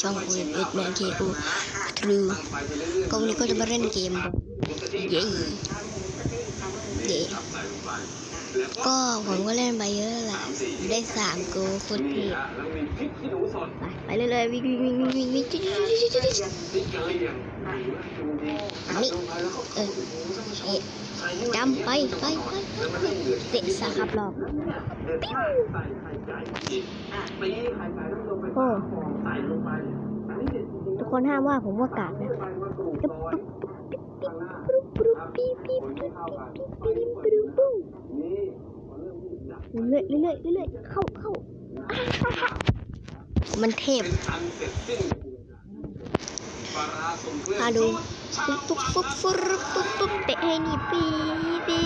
ช่องกูเอ็ดแมนทีกูทรูก็วันนี้ก็จะมาเล่นเกมเย้เย้ ก็ผมก็เล่นไปเยอะแหละได้สามกูคุณพี่ไปเรื่อยๆวิ่งวิ่งวิ่งวิ่งวิ่งวิ่งนี่เออจำไปไปไปวิวสาครับรอบวิวทุกคนห้ามว่าผมว่ากาดนะ ปีปีปีปีปีปีปุ้งเรื่อยเลื่อยเลื่อยเข้าเข้ามันเทพมาดูตุ๊กตุ๊กฟุรตุ๊กตุ๊กเตะให้นี่ปีปี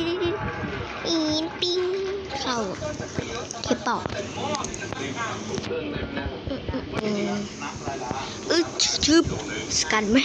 ปีปีเข้าเคปอกอื้อชึบสกันแม่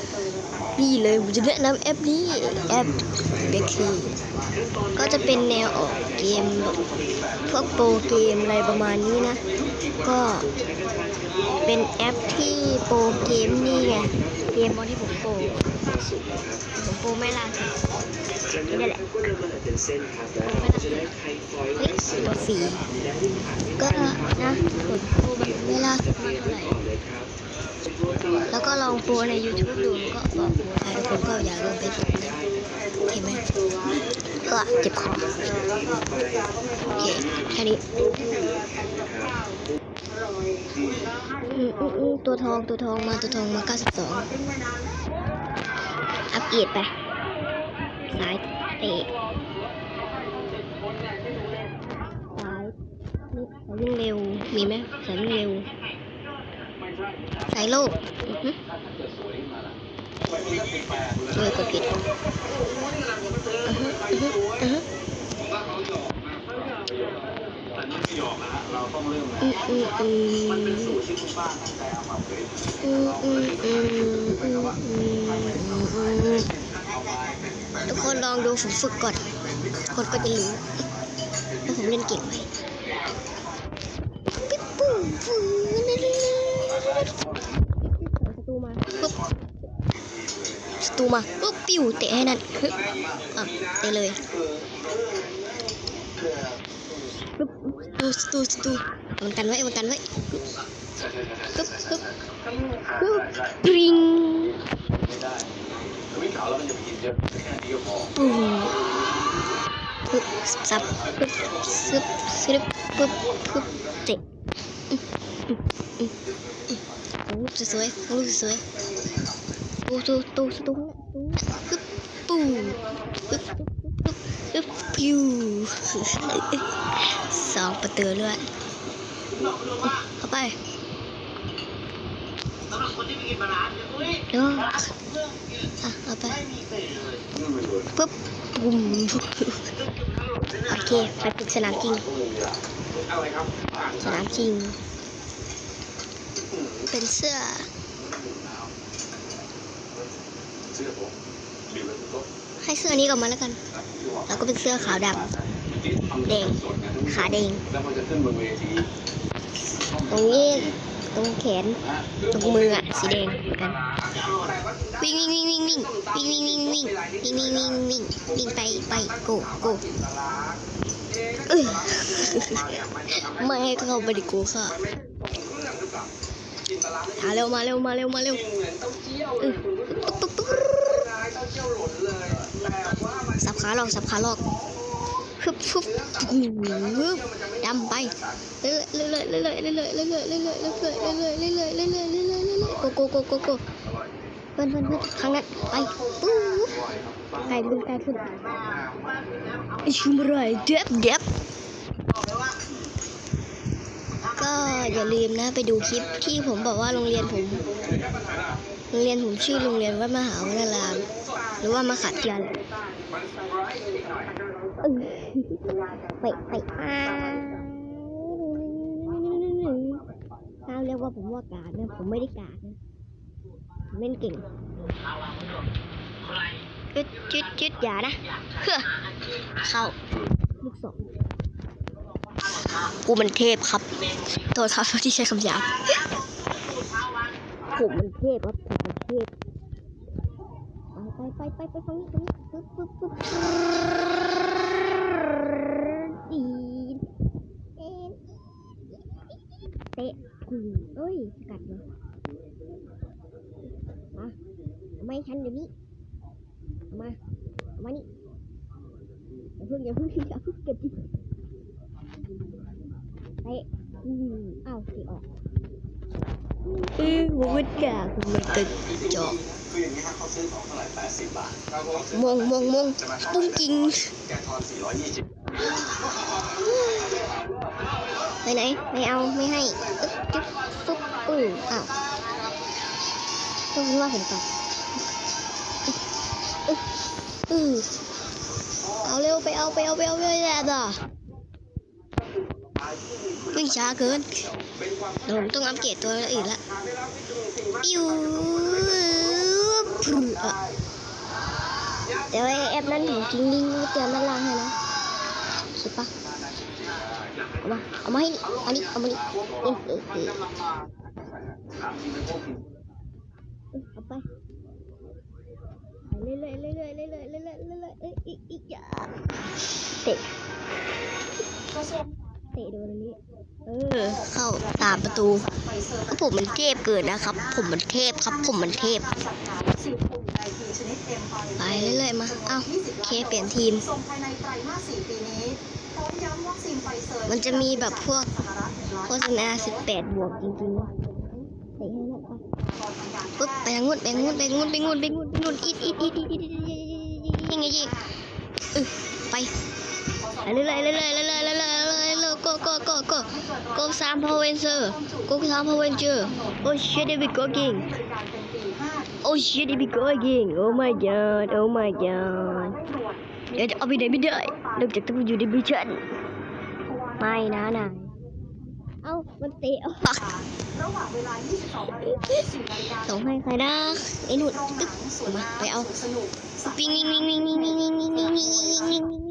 นี่เลยผมจะแนะนำแอปนี้แอปเบคทีก็จะเป็นแนวออกเกมพวกโปรเกมอะไรประมาณนี้นะ ก็เป็นแอปที่โปรเกมนี่ไงเกมบอลที่ผมโปรผมโปรไม่ล่าสุดนี่แหละโปรไม่ลาเฮ้ยตัวฟรีก็นะผมโปรแบบไม่ล่าเท่าไหร่ แล้วก็ลองโปรใน YouTube ดูก็บอกใครทุกคนก็อย่าลืมไปดูนะโอเคไหมก็เจ็บคอโอเคแค่นี้อืมอืมอืมตัวทองตัวทองมาตัวทองมา 92 อัพเอียดไปซ้ายเตะซ้ายนี่สายวิ่งเร็ว มีไหมสายวิ่งเร็ว ใส่ลูกเออกดผิดอืมอือืมมันเป็นสูตรที่คุณป้าทำแต่อามอืมอืมอืมทุกคนลองดูผมฝึกก่อนคนก็จะรู้แล้วผมเล่นเก่งไหม ประตูมาปุ๊บประตูมาปุ๊บปิ้วเตะให้นั่นฮึบอะเตะเลยปุ๊บสตูสตูมันกันไว้มันกันไว้ปุ๊บปุ๊บปุ๊บปริงปุ้มปุ๊บซับปุ๊บซึบซึบปุ๊บปุ๊บเตะ อืมอืมอืมอืมโอ้สวยๆโอ้สวยๆตูตูตูตูปึ๊บปูปึ๊บปึ๊บปึ๊บปิวสองประตูด้วยเข้าไปเนาะอะเอาไปปึ๊บบุ้มโอเคไปฝึกสนามจริงสนามจริง เป็นเสื้อให้เสื้อนี้ก่อนมาแล้วกัน แล้วก็เป็นเสื้อขาวดำแดงขาแดงแล้วมันจะขึ้นบนเวทีตรงนี้ตรงแขนตรงมืออะสีแดงเหมือนกัน วิ่งวิ่งวิ่งวิ่งวิ่งวิ่งวิ่งวิ่งวิ่งวิ่งวิ่งวิ่งวิ่งวิ่งไปไปโกโกไม่ให้เข้าไปดิโกค่ะ มาเร็วมาเร็วมาเร็วมาเร็วเออปุ๊บปุ๊บปุ๊บสับขาหลอกสับขาหลอกฮึบฮึบฮึบดำไปเรื่อยเรื่อยเรื่อยเรื่อยเรื่อยเรื่อยเรื่อยเรื่อยเรื่อยเรื่อยเรื่อยเรื่อยเรื่อยเรื่อยเรื่อยเรื่อยเรื่อยเรื่อยโกโกโกโกโกเพื่อนเพื่อนเพื่อนครั้งนั้นไปปุ๊บไกลขึ้นไกลขึ้นชุมไรเด็บเด็บ ก็อย่าลืมนะไปดูคลิปที่ผมบอกว่าโรงเรียนผม โรงเรียนผมชื่อโรงเรียนวัดมหาวราราม หรือว่ามาขัดเทียนไปไปอ่าห้าเรียกว่าผมว่ากาดนะผมไม่ได้กาดนะเล่นเก่งจุดจุดจุดอย่านะเฮ้อเข้าลูกศร กูมันเทพครับโทษครับที่ใช้คำหยาบผมมันเทพครับผมมันเทพไปไปไปไปไปฟังนี้ฟังนี้ปึ๊บปึ๊บปึ๊บดีเอ็นเตะอืมเอ้ยสกัดเหรอมาไม่ฉันเดี๋ยวนี้เอามาเอามานี่อย่าเพิ่งอย่าเพิ่งอย่าเพิ่งเก็บดิ เตะอืมอ้าวเตะออกเออผมไม่กล้าผมมันกระจอกคืออย่างนี้ฮะเขาซื้อของเท่าไหร่80บาทมงมงมงปุ้งจริงแกทอน420ไปไหนไม่เอาไม่ให้อึ๊บจุ๊บปุ๊บอืออ้าวต้องว่าผมก่อนอึ๊บอือเอาเร็วไปเอาไปเอาไปเอาไปแล้อะวิ่ง ช้าเกินเดี๋ยวผมต้องอัปเกรดตัวอื่นละปิ้วเดี๋ยวไอแอปนั้นผมทิ้งลิงก์เตือนด้านล่างให้นะคิดปะเอามาเอามาให้อันนี้เอามานี่เออเออเออเอาไปเรื่อยเรื่อยๆเรื่อยๆเรื่อยๆเรื่อยๆเรื่อยๆเอ้ยอีกอีกอย่าเตะเตะโดนอันนี้ เข้าตามประตูผมมันเทพเกินนะครับ ผมมันเทพครับ ผมมันเทพ ไปเรื่อยๆมา เอ้าเคเปลี่ยนทีม มันจะมีแบบพวกโฆษณา18 บวกจริงๆนะใส่ให้นั่นไปปุ๊บไปงงูนไปงงูนไปงงูนไปงูนไปงูนไปงูนอีดอีดอีดอีดอีดยิงไงยิงไปไปเรื่อยๆเรื่อยๆเรื่อยๆเรื่อยๆ เรื่อยๆเรื่อยๆ go go go go go สามพาวเวนเซอร์ go สามพาวเวนเจอร์ oh shit they be going บริการเป็นปี5 oh shit they be going oh my god oh my god เดี๋ยวจะเอาไปไหนไม่ได้นอกจากต้องอยู่ในมิชันไม่นะนายเอ้า มันเตะออกระหว่างเวลา22นาฬิกาถึง4นาฬิกาส่งให้ใครนะไอ้หนุ่นโรงหตึ๊บงสวนน้ำไปเอาสนุกสระวิ่งวิ่งวิ่งวิ่งวิ่งวิ่งวิ่งวิ่งวิ่ง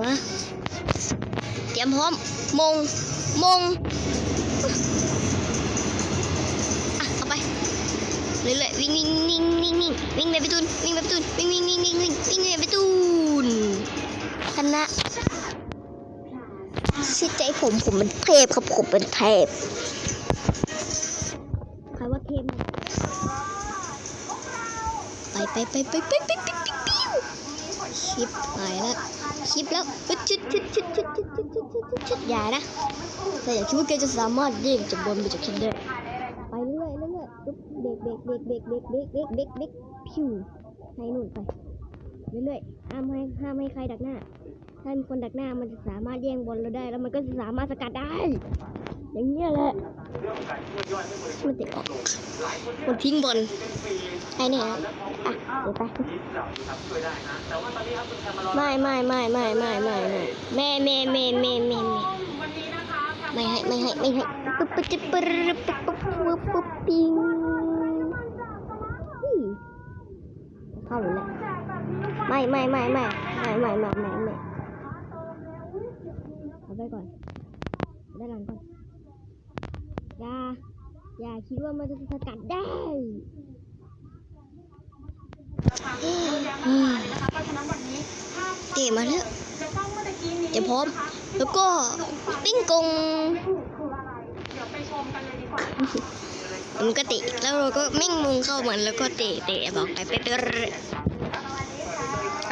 วเดี๋ยววะเตรียมพร้อม มง มง อะ เอาไป เรื่อยๆ วิ่งวิ่งวิ่งวิ่งวิ่งวิ่งไปประตูนวิ่งไปประตูนวิ่งวิ่งวิ่งวิ่งวิ่งวิ่งไปประตูนคณะชื่อใจผมผมเป็นเทพครับผมเป็นเทพใครว่าเทพไปไปไปไปไปไปไปไปปิ้วชิปหายแล้ว ชิปแล้วชุดชุดชุดชุดชุดชุดชุดชุดชุดชุดชุดอย่านะแต่อย่าคิดว่าแกจะสามารถเด้งจากบนไปจากฉันได้ไปเรื่อยเรื่อยปุ๊บเบรกเบรกเบรกเบรกเบรกเบรกเบรกเบรกเบรกพิวให้หนุนไปเรื่อยๆห้ามให้ห้ามให้ใครดักหน้า ถ้ามีคนดักหน้ามันจะสามารถแย่งบอลเราได้ แล้วมันก็จะสามารถสกัดได้ อย่างเงี้ยแหละมันติดออกมันทิ้งบอลให้เนี่ยอะเดี๋ยวไปไม่ไม่ไม่ไม่ไม่ไม่ไม่แม่แม่แม่แม่แม่ไม่ให้ไม่ให้ไม่ให้ปุ๊บปุ๊บปุ๊บปุ๊บปุ๊บปุ๊บปุ๊บปิ้งอี้เข้าหรือแหละไม่ไม่ไม่ไม่ไม่ไม่ไม่ไม่ไม่เอาไปก่อนได้หลังก่อน อย่า อย่าคิดว่ามันจะสกัดได้ย้ำราคาเลยนะคะเพราะฉะนั้นวันนี้เตะมาแล้วเดี๋ยวพร้อม แล้วก็ปิ้งกงมันก็เตะแล้วเราก็มิ่งมุงเข้ามันแล้วก็เตะเตะบอกไปเป๊ะๆ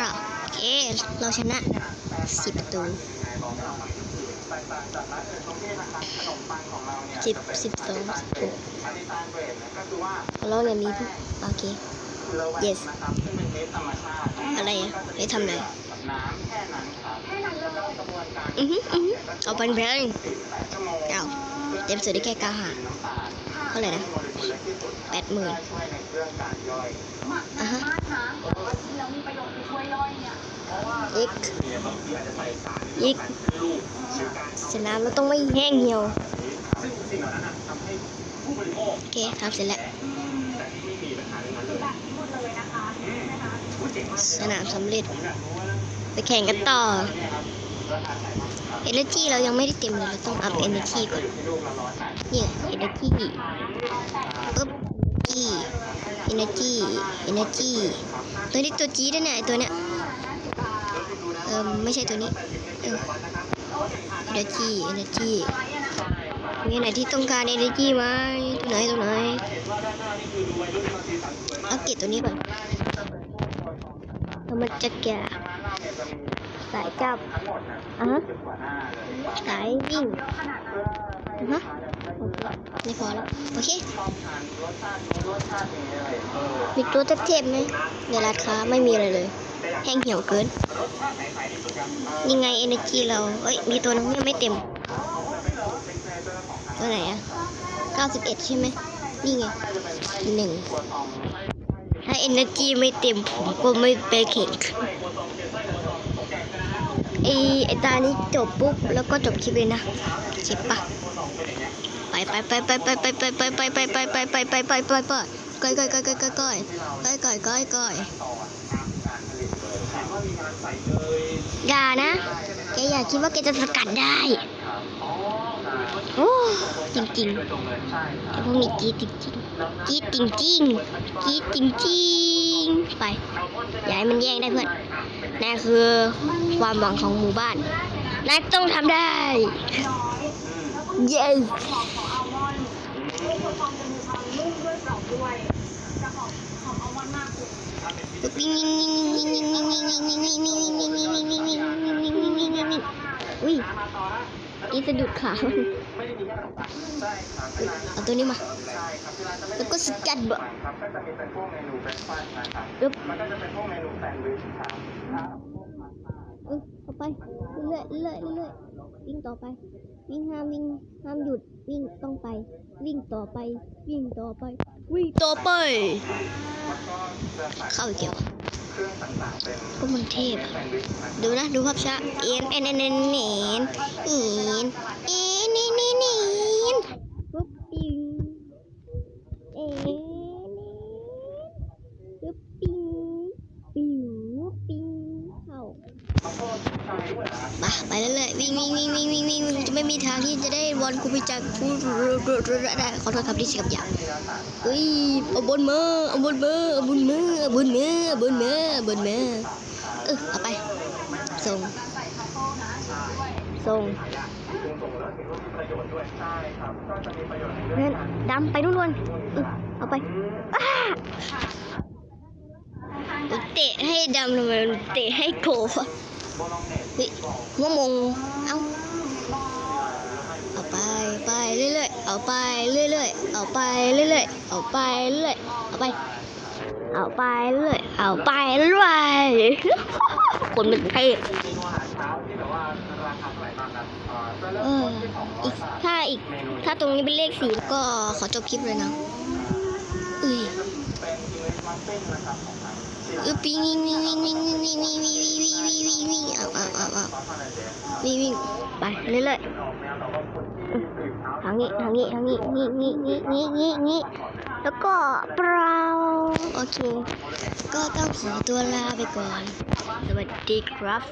อะโอเค เราชนะสิบประตู สิบสิบสองสิบหกเราเนี่ยมีผู้โอเค yes อะไรอะไปทำอะไรอือฮึอือฮึเอาเป็นเพลงเอาเต็มสุดได้แค่เก้าหาเท่าไหร่นะแปดหมื่นอะฮะ อีกอีกสนามเราต้องไม่แห้งเหี่ยวโอเคทำเสร็จแล้วสนามสำเร็จ ไปแข่งกันต่อ Energy เรายังไม่ได้เต็มเลยเราต้องอัพ Energy ก่อนเนี่ย Energy ปึ๊บ G Energy Energy ตัวนี้ตัว G ด้วยเนี่ยตัวเนี้ย เออไม่ใช่ตัวนี้ เออ Energy Energy มีไหนที่ต้องการ Energy ไหมตัวไหนตัวไหนเอาเก็บตัวนี้ก่อนแล้วมันจะแก่สายจับอะฮะสายวิ่งอะฮะไม่พอแล้ว โอเค มีตัวเทพๆไหมในราค้าไม่มีอะไรเลย แห้งเหี่ยวเกิน ยังไง energy เรา เอ้ย มีตัวนึงยังไม่เต็ม ตัวไหนอะ91 ใช่ไหม นี่ไงหนึ่ง ถ้า energy ไม่เต็ม ผมก็ไม่ไปแข่งไอไอตานี้จบปุ๊บ แล้วก็จบคลิปเลยนะใช่ปะไปไปไปไปไปไปไปไปไปไปไปไปไปไปไปไปไปก้อยก้อยก้อยก้อยก้อยก้ อย่านะแกอย่าคิดว่าแกจะสกัดได้ โอ้ จริงจริงไอพวกนี้กรีดจริงจริงๆกรีดจริงจริงๆกรีดจริงจริงไป อย่าให้มันแย่งได้เพื่อนนั่นคือความหวังของหมู่บ้านนายต้องทำได้ เย้ อุ้ยอีสะดุดขามันเอาตัวนี้มา แล้วก็สกัดบะครับก็จะมีเป็นพวก็จะเป็นพวกเมนูแซนด์วิชครับเออเอาไป เรื่อยเรื่อยเรื่อยวิ่งต่อไป วิ่งห้ามวิ่งห้ามหยุด วิ่งต้องไป วิ่งต่อไป วิ่งต่อไป วิ่งต่อไป เข้าอีกแล้วเครื่องต่างๆเป็นพวกมันเทพอะแซนด์วิชนะครับดูนะ ดูภาพช้าเอ็นเอ็นเอ็นเอ็นเอ็นเอ็นเอ็นเอ็นเอ็นเอ็นเอ็นปุ๊บปิ้งเอ็นปุ๊บปิ้งปิ้วปิ้งเข้ามาไปเรื่อยๆวิ่งวิ่งวิ่งวิ่งวิ่งวิ่งวิ่งจะไมีทางที่จะได้บอลกูไปจากกูได้ขอโทษครับที่เสียกับอย่างเฮ้ยเอาบอลมาเอาบอลมาเอาบอลมาเอาบอลมาเอาบอลมาเอาบอลมาเออเอาไปส่งส่งนั่นดำไปนู่นวนเออเอาไปเตะให้ดำทำไมมันเตะให้โกะเฮ้ยหัวมงเอาเอา ไปเรื่อยๆ เอาไปเรื่อยๆ เอาไปเรื่อยๆ เอาไปเรื่อยๆ เอาไป เอาไปเรื่อย เอาไปเรื่อยคนมันเท่เมนูอาหารเช้าที่แบบว่าราคาเท่าไหร่บ้างครับเอ่อจะเริ่เอมอต้นที่สองร้ออียกถ้าอีก ถ้าตรงนี้เป็นเลขสี่ก็ขอจบคลิปเลยนะเอ้ยอิงลิชมัฟฟินนะครับของทางที่เออปิงวิ่งวิ่งวิ่งวิ่งวิ่งวิ่งวิ่งวิ่งวิ่งวิ่งวิ่งวิ่งวิ่งเอาเอาเอาเอาวิ่งวิ่งไปเรื่อยออกแนวแบบว่าคนที่ตื่นเช้าๆ ทางนี้ทางนี้ทางนี้งี้งี้งี้งี้งี้งี้แล้วก็เปล่าโอเค ก็ต้องขอตัวลาไปก่อน สวัสดีครับ